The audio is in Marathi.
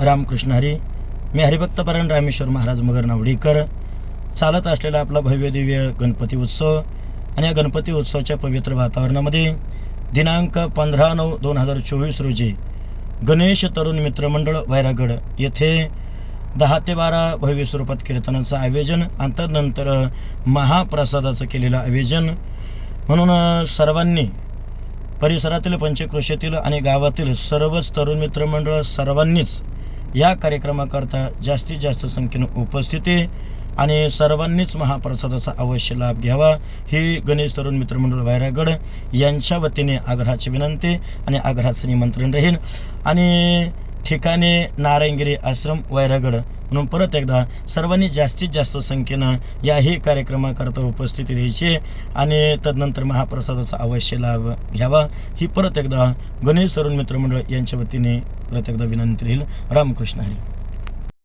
रामकृष्ण हरी मी हरिभक्तपरण रामेश्वर महाराज मगर नावडीकर. चालत असलेला आपला भव्य दिव्य गणपती उत्सव आणि या गणपती उत्सवाच्या पवित्र वातावरणामध्ये दिनांक पंधरा नऊ दोन हजार चोवीस रोजी गणेश तरुण मित्रमंडळ वैरागड येथे दहा ते बारा भव्य स्वरूपात कीर्तनाचं आयोजन आणि महाप्रसादाचं केलेलं आयोजन. म्हणून सर्वांनी परिसरातील पंचक्रोशीतील आणि गावातील सर्वच तरुण मित्रमंडळ सर्वांनीच या कार्यक्रमाकरता जास्तीत जास्त संख्येनं उपस्थिती आणि सर्वांनीच महाप्रसादाचा अवश्य लाभ घ्यावा. ही गणेश तरुण मित्रमंडळ वैरागड यांच्या वतीने आग्रहाची विनंती आणि आग्रहाचं निमंत्रण राहील. आणि ठिकाणे नारायणगिरी आश्रम वैरागड म्हणून परत एकदा सर्वांनी जास्तीत जास्त संख्येनं याही कार्यक्रमाकरता उपस्थिती द्यायची आणि तदनंतर महाप्रसादाचा अवश्य लाभ घ्यावा. ही परत एकदा गणेश तरुण मित्रमंडळ यांच्या वतीने परत एकदा विनंती राहील. रामकृष्ण हरी.